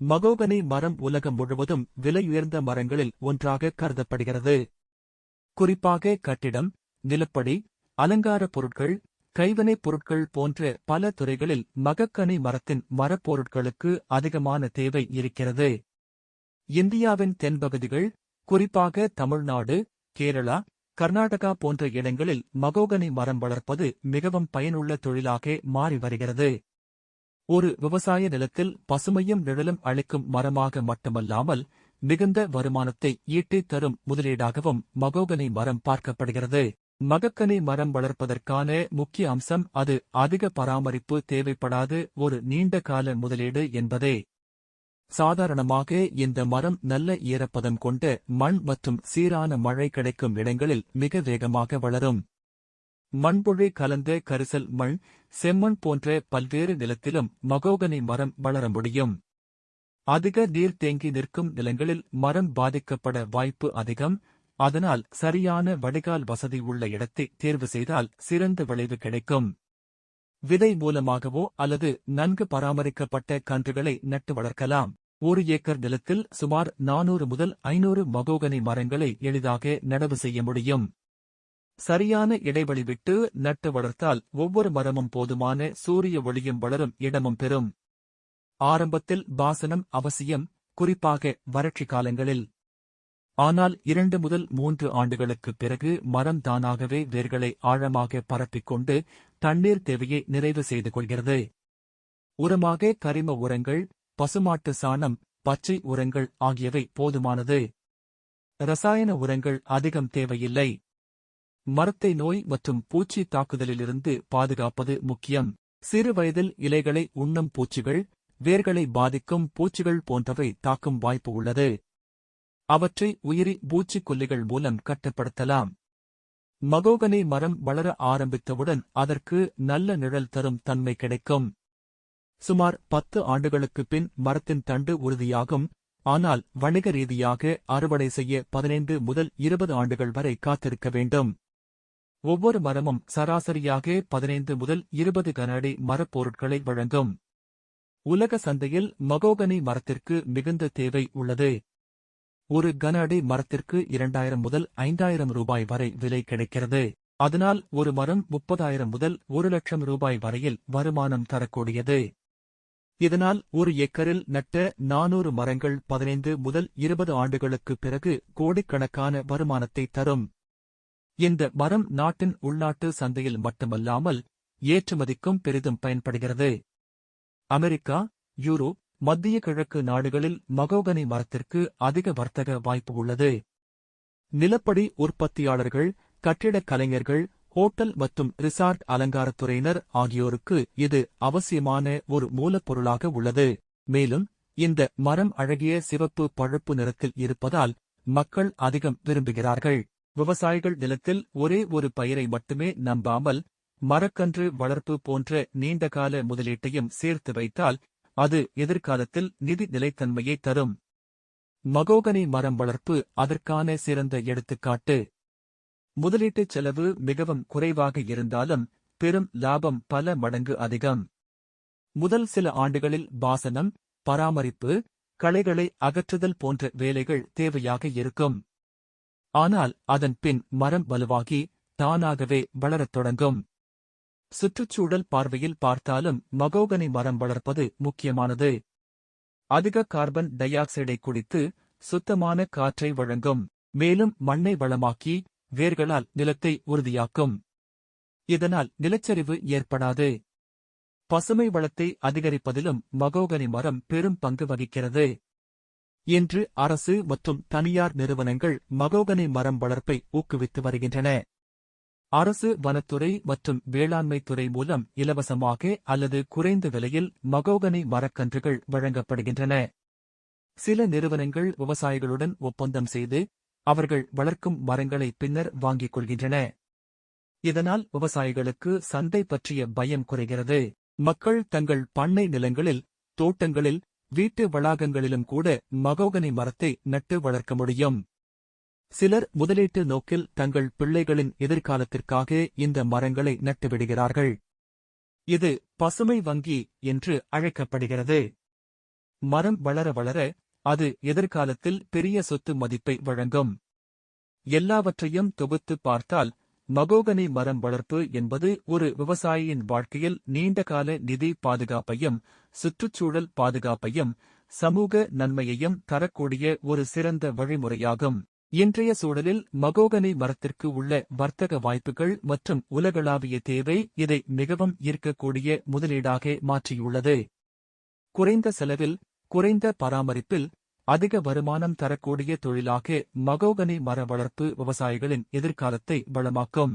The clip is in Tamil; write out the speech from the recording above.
மகோகனி மரம் உலகம் முழுவதும் விலையுயர்ந்த மரங்களில் ஒன்றாக கருதப்படுகிறது. குறிப்பாக கட்டிடம் நிலப்படி அலங்காரப் பொருட்கள் கைவினைப் பொருட்கள் போன்ற பல துறைகளில் மகக்கனி மரத்தின் மரப்பொருட்களுக்கு அதிகமான தேவை இருக்கிறது. இந்தியாவின் தென்பகுதிகள் குறிப்பாக தமிழ்நாடு கேரளா கர்நாடகா போன்ற இடங்களில் மகோகனி மரம் வளர்ப்பது மிகவும் பயனுள்ள தொழிலாக மாறி வருகிறது. ஒரு விவசாய நிலத்தில் பசுமையும் நிழலும் அளிக்கும் மரமாக மட்டுமல்லாமல் மிகுந்த வருமானத்தை ஈட்டித் தரும் முதலீடாகவும் மகோகனி மரம் பார்க்கப்படுகிறது. மகக்கனி மரம் வளர்ப்பதற்கான முக்கிய அம்சம் அது அதிக பராமரிப்பு தேவைப்படாது ஒரு நீண்ட கால முதலீடு என்பதே. சாதாரணமாக இந்த மரம் நல்ல ஈரப்பதம் கொண்ட மண் மற்றும் சீரான மழை கிடைக்கும் இடங்களில் மிக வேகமாக வளரும். மண்புழி கலந்த கரிசல் மண் செம்மண் போன்ற பல்வேறு நிலத்திலும் மகோகனி மரம் வளர முடியும். அதிக நீர் தேங்கி நிற்கும் நிலங்களில் மரம் பாதிக்கப்பட வாய்ப்பு அதிகம். அதனால் சரியான வடிகால் வசதி உள்ள இடத்தை தேர்வு செய்தால் சிறந்த விளைவு கிடைக்கும். விதை மூலமாகவோ அல்லது நன்கு பராமரிக்கப்பட்ட கன்றுகளை நட்டு வளர்க்கலாம். ஒரு ஏக்கர் நிலத்தில் சுமார் நானூறு முதல் ஐநூறு மகோகனி மரங்களை எளிதாக நடவு செய்ய முடியும். சரியான இடைவெளி விட்டு நட்டு வளர்த்தால் ஒவ்வொரு மரமும் போதுமான சூரிய ஒளியும் வளரும் இடமும் பெறும். ஆரம்பத்தில் பாசனம் அவசியம் குறிப்பாக வறட்சி காலங்களில். ஆனால் இரண்டு முதல் மூன்று ஆண்டுகளுக்குப் பிறகு மரம் தானாகவே வேர்களை ஆழமாக பரப்பிக் கொண்டு தண்ணீர் தேவையை நிறைவு செய்து கொள்கிறது. உரமாக கரிம உரங்கள் பசுமாட்டு சாணம் பச்சை உரங்கள் ஆகியவை போதுமானது. ரசாயன உரங்கள் அதிகம் தேவையில்லை. மரத்தை நோய் மற்றும் பூச்சி தாக்குதலிலிருந்து பாதுகாப்பது முக்கியம். சிறு வயதில் இலைகளை உண்ணும் பூச்சிகள் வேர்களை பாதிக்கும் பூச்சிகள் போன்றவை தாக்கும் வாய்ப்பு உள்ளது. அவற்றை உயிரி பூச்சிக்கொல்லிகள் மூலம் கட்டுப்படுத்தலாம். மகோகனி மரம் வளர ஆரம்பித்தவுடன் அதற்கு நல்ல நிழல் தரும் தன்மை கிடைக்கும். சுமார் பத்து ஆண்டுகளுக்குப் பின் மரத்தின் தண்டு உறுதியாகும். ஆனால் வணிக ரீதியாக அறுவடை செய்ய பதினைந்து முதல் இருபது ஆண்டுகள் வரை காத்திருக்க வேண்டும். ஒவ்வொரு மரமும் சராசரியாக பதினைந்து முதல் இருபது கனஅடி மரப்பொருட்களை வழங்கும். உலக சந்தையில் மகோகனி மரத்திற்கு மிகுந்த தேவை உள்ளது. ஒரு கன அடி மரத்திற்கு இரண்டாயிரம் முதல் ஐந்தாயிரம் ரூபாய் வரை விலை கிடைக்கிறது. அதனால் ஒரு மரம் முப்பதாயிரம் முதல் ஒரு லட்சம் ரூபாய் வரையில் வருமானம் தரக்கூடியது. இதனால் ஒரு ஏக்கரில் நட்ட நானூறு மரங்கள் பதினைந்து முதல் இருபது ஆண்டுகளுக்குப் பிறகு கோடிக்கணக்கான வருமானத்தை தரும். இந்த மரம் நாட்டின் உள்நாட்டு சந்தையில் மட்டுமல்லாமல் ஏற்றுமதிக்கும் பெரிதும் பயன்படுகிறது. அமெரிக்கா யூரோப் மத்திய கிழக்கு நாடுகளில் மகோகனி மரத்திற்கு அதிக வர்த்தக வாய்ப்பு உள்ளது. நிலப்படி உற்பத்தியாளர்கள் கட்டிடக் கலைஞர்கள் ஹோட்டல் மற்றும் ரிசார்ட் அலங்காரத்துறையினர் ஆகியோருக்கு இது அவசியமான ஒரு மூலப்பொருளாக உள்ளது. மேலும் இந்த மரம் அழகிய சிவப்பு பழுப்பு நிறத்தில் இருப்பதால் மக்கள் அதிகம் விரும்புகிறார்கள். விவசாயிகள் நிலத்தில் ஒரே ஒரு பயிரை மட்டுமே நம்பாமல் மரக்கன்று வளர்ப்பு போன்ற நீண்டகால முதலீட்டையும் சேர்த்து வைத்தால் அது எதிர்காலத்தில் நிதி நிலைத்தன்மையை தரும். மகோகனி மரம் வளர்ப்பு அதற்கான சிறந்த எடுத்துக்காட்டு. முதலீட்டுச் செலவு மிகவும் குறைவாக இருந்தாலும் பெரும் லாபம் பல மடங்கு அதிகம். முதல் சில ஆண்டுகளில் பாசனம் பராமரிப்பு களைகளை அகற்றுதல் போன்ற வேலைகள் தேவையாக இருக்கும். ஆனால் அதன் பின் மரம் வலுவாகி தானாகவே வளரத் தொடங்கும். சுற்றுச்சூழல் பார்வையில் பார்த்தாலும் மகோகனி மரம் வளர்ப்பது முக்கியமானது. அதிக கார்பன் டை ஆக்சைடை குடித்து சுத்தமான காற்றை வழங்கும். மேலும் மண்ணை வளமாக்கி வேர்களால் நிலத்தை உறுதியாக்கும். இதனால் நிலச்சரிவு ஏற்படாது. பசுமை வளத்தை அதிகரிப்பதிலும் மகோகனி மரம் பெரும் பங்கு வகிக்கிறது. இன்று அரசு மற்றும் தனியார் நிறுவனங்கள் மகோகனி மரம் வளர்ப்பை ஊக்குவித்து வருகின்றன. அரசு வனத்துறை மற்றும் வேளாண்மை துறை மூலம் இலவசமாக அல்லது குறைந்த விலையில் மகோகனி மரக்கன்றுகள் வழங்கப்படுகின்றன. சில நிறுவனங்கள் விவசாயிகளுடன் ஒப்பந்தம் செய்து அவர்கள் வளர்க்கும் மரங்களை பின்னர் வாங்கிக் கொள்கின்றன. இதனால் விவசாயிகளுக்கு சந்தை பற்றிய பயம் குறைகிறது. மக்கள் தங்கள் பண்ணை நிலங்களில் தோட்டங்களில் வீட்டு வளாகங்களிலும் கூட மகோகனி மரத்தை நட்டு வளர்க்க முடியும். சிலர் முதலீட்டு நோக்கில் தங்கள் பிள்ளைகளின் எதிர்காலத்திற்காக இந்த மரங்களை நட்டுவிடுகிறார்கள் இது பசுமை வங்கி என்று அழைக்கப்படுகிறது. மரம் வளர வளர அது எதிர்காலத்தில் பெரிய சொத்து மதிப்பை வழங்கும். எல்லாவற்றையும் தொகுத்து பார்த்தால் மகோகனி மரம் வளர்ப்பு என்பது ஒரு விவசாயியின் வாழ்க்கையில் நீண்டகால நிதி பாதுகாப்பையும் சுற்றுச்சூழல் பாதுகாப்பையும் சமூக நன்மையையும் தரக்கூடிய ஒரு சிறந்த வழிமுறையாகும். இன்றைய சூழலில் மகோகனி மரத்திற்கு உள்ள வர்த்தக வாய்ப்புகள் மற்றும் உலகளாவிய தேவை இதை மிகவும் ஈர்க்கக்கூடிய முதலீடாக மாற்றியுள்ளது. குறைந்த செலவில் குறைந்த பராமரிப்பில் அதிக வருமானம் தரக்கூடிய தொழிலாக மகோகனி மர வளர்ப்பு விவசாயிகளின் எதிர்காலத்தை வளமாக்கும்.